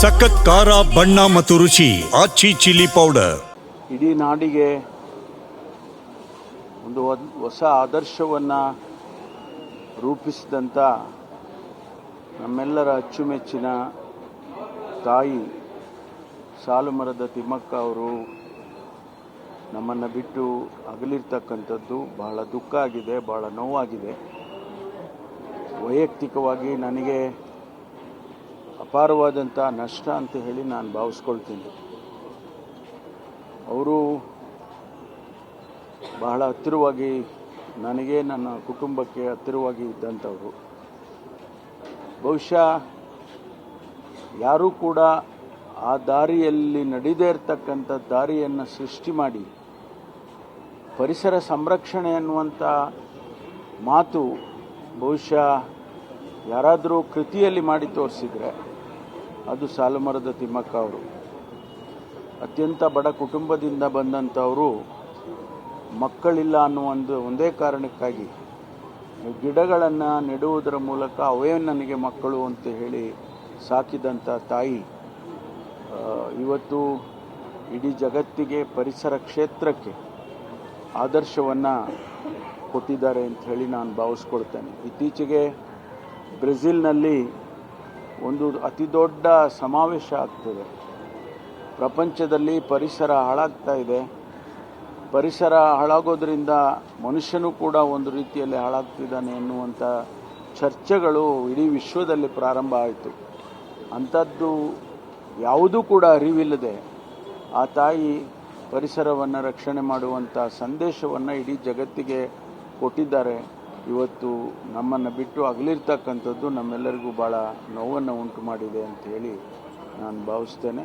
ಸಖತ್ ಖಾರ, ಬಣ್ಣ ಮತ್ತು ರುಚಿ, ಆಚಿ ಚಿಲ್ಲಿ ಪೌಡರ್. ಇಡೀ ನಾಡಿಗೆ ಒಂದು ಹೊಸ ಆದರ್ಶವನ್ನು ರೂಪಿಸಿದಂಥ ನಮ್ಮೆಲ್ಲರ ಅಚ್ಚುಮೆಚ್ಚಿನ ತಾಯಿ ಸಾಲುಮರದ ತಿಮ್ಮಕ್ಕ ಅವರು ನಮ್ಮನ್ನು ಬಿಟ್ಟು ಅಗಲಿರ್ತಕ್ಕಂಥದ್ದು ಬಹಳ ದುಃಖ ಆಗಿದೆ, ಬಹಳ ನೋವಾಗಿದೆ. ವೈಯಕ್ತಿಕವಾಗಿ ನನಗೆ ಅಪಾರವಾದಂಥ ನಷ್ಟ ಅಂತ ಹೇಳಿ ನಾನು ಭಾವಿಸ್ಕೊಳ್ತೀನಿ. ಅವರು ಬಹಳ ಹತ್ತಿರವಾಗಿ ನನಗೆ, ನನ್ನ ಕುಟುಂಬಕ್ಕೆ ಹತ್ತಿರವಾಗಿ ಇದ್ದಂಥವರು. ಬಹುಶಃ ಯಾರೂ ಕೂಡ ಆ ದಾರಿಯಲ್ಲಿ ನಡೆದೇ ಇರತಕ್ಕಂಥ ದಾರಿಯನ್ನು ಸೃಷ್ಟಿ ಮಾಡಿ, ಪರಿಸರ ಸಂರಕ್ಷಣೆ ಅನ್ನುವಂಥ ಮಾತು ಬಹುಶಃ ಯಾರಾದರೂ ಕೃತಿಯಲ್ಲಿ ಮಾಡಿ ತೋರಿಸಿದರೆ ಅದು ಸಾಲುಮರದ ತಿಮ್ಮಕ್ಕ ಅವರು. ಅತ್ಯಂತ ಬಡ ಕುಟುಂಬದಿಂದ ಬಂದಂಥವರು ಮಕ್ಕಳಿಲ್ಲ ಅನ್ನುವ ಒಂದು ಒಂದೇ ಕಾರಣಕ್ಕಾಗಿ ಗಿಡಗಳನ್ನು ನೆಡುವುದರ ಮೂಲಕ ಅವೇ ನನಗೆ ಮಕ್ಕಳು ಅಂತ ಹೇಳಿ ಸಾಕಿದಂಥ ತಾಯಿ ಇವತ್ತು ಇಡೀ ಜಗತ್ತಿಗೆ ಪರಿಸರ ಕ್ಷೇತ್ರಕ್ಕೆ ಆದರ್ಶವನ್ನು ಕೊಟ್ಟಿದ್ದಾರೆ ಅಂತ ಹೇಳಿ ನಾನು ಭಾವಿಸ್ಕೊಳ್ತೇನೆ. ಇತ್ತೀಚೆಗೆ ಬ್ರೆಜಿಲ್ನಲ್ಲಿ ಒಂದು ಅತಿ ದೊಡ್ಡ ಸಮಾವೇಶ ಆಗ್ತಿದೆ. ಪ್ರಪಂಚದಲ್ಲಿ ಪರಿಸರ ಹಾಳಾಗ್ತಾ ಇದೆ. ಪರಿಸರ ಹಾಳಾಗೋದ್ರಿಂದ ಮನುಷ್ಯನೂ ಕೂಡ ಒಂದು ರೀತಿಯಲ್ಲಿ ಹಾಳಾಗ್ತಿದ್ದಾನೆ ಎನ್ನುವಂಥ ಚರ್ಚೆಗಳು ಇಡೀ ವಿಶ್ವದಲ್ಲಿ ಪ್ರಾರಂಭ ಆಯಿತು. ಅಂಥದ್ದು ಯಾವುದೂ ಕೂಡ ಅರಿವಿಲ್ಲದೆ ಆ ತಾಯಿ ಪರಿಸರವನ್ನು ರಕ್ಷಣೆ ಮಾಡುವಂಥ ಸಂದೇಶವನ್ನು ಇಡೀ ಜಗತ್ತಿಗೆ ಕೊಟ್ಟಿದ್ದಾರೆ. ಇವತ್ತು ನಮ್ಮನ್ನು ಬಿಟ್ಟು ಅಗಲಿರ್ತಕ್ಕಂಥದ್ದು ನಮ್ಮೆಲ್ಲರಿಗೂ ಭಾಳ ನೋವನ್ನು ಉಂಟು ಮಾಡಿದೆ ಅಂತ ಹೇಳಿ ನಾನು ಭಾವಿಸ್ತೇನೆ.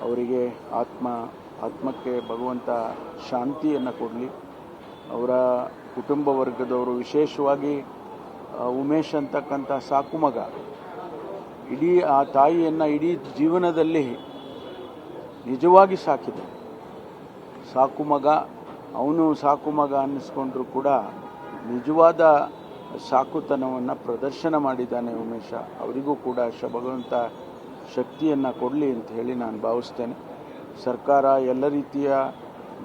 ಅವರಿಗೆ ಆತ್ಮ, ಆತ್ಮಕ್ಕೆ ಭಗವಂತ ಶಾಂತಿಯನ್ನು ಕೊಡಲಿ. ಅವರ ಕುಟುಂಬ ವರ್ಗದವರು ವಿಶೇಷವಾಗಿ ಉಮೇಶ್ ಅಂತಕ್ಕಂಥ ಸಾಕು ಮಗ. ಇಡೀ ಆ ತಾಯಿಯನ್ನು ಇಡೀ ಜೀವನದಲ್ಲಿ ನಿಜವಾಗಿ ಸಾಕಿದೆ. ಸಾಕು ಮಗ, ಅವನು ಸಾಕು ಮಗ ಅನ್ನಿಸ್ಕೊಂಡ್ರು ಕೂಡ ನಿಜವಾದ ಸಾಕುತನವನ್ನು ಪ್ರದರ್ಶನ ಮಾಡಿದ್ದಾನೆ ಉಮೇಶ. ಅವರಿಗೂ ಕೂಡ ಭಗವಂತ ಶಕ್ತಿಯನ್ನು ಕೊಡಲಿ ಅಂತ ಹೇಳಿ ನಾನು ಭಾವಿಸ್ತೇನೆ. ಸರ್ಕಾರ ಎಲ್ಲ ರೀತಿಯ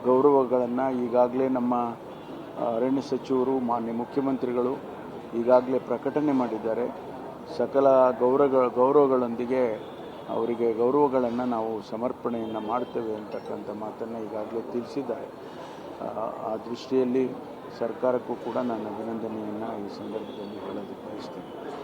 ಗೌರವಗಳನ್ನು ಈಗಾಗಲೇ ನಮ್ಮ ಅರಣ್ಯ ಸಚಿವರು, ಮಾನ್ಯ ಮುಖ್ಯಮಂತ್ರಿಗಳು ಈಗಾಗಲೇ ಪ್ರಕಟಣೆ ಮಾಡಿದ್ದಾರೆ. ಸಕಲ ಗೌರವ, ಗೌರವಗಳೊಂದಿಗೆ ಅವರಿಗೆ ಗೌರವಗಳನ್ನು ನಾವು ಸಮರ್ಪಣೆಯನ್ನು ಮಾಡ್ತೇವೆ ಅಂತಕ್ಕಂಥ ಮಾತನ್ನು ಈಗಾಗಲೇ ತಿಳಿಸಿದ್ದಾರೆ. ಆ ದೃಷ್ಟಿಯಲ್ಲಿ ಸರ್ಕಾರಕ್ಕೂ ಕೂಡ ನಾನು ಅಭಿನಂದನೆಯನ್ನು ಈ ಸಂದರ್ಭದಲ್ಲಿ ಹೇಳೋದಕ್ಕೆ ಬಯಸ್ತೇನೆ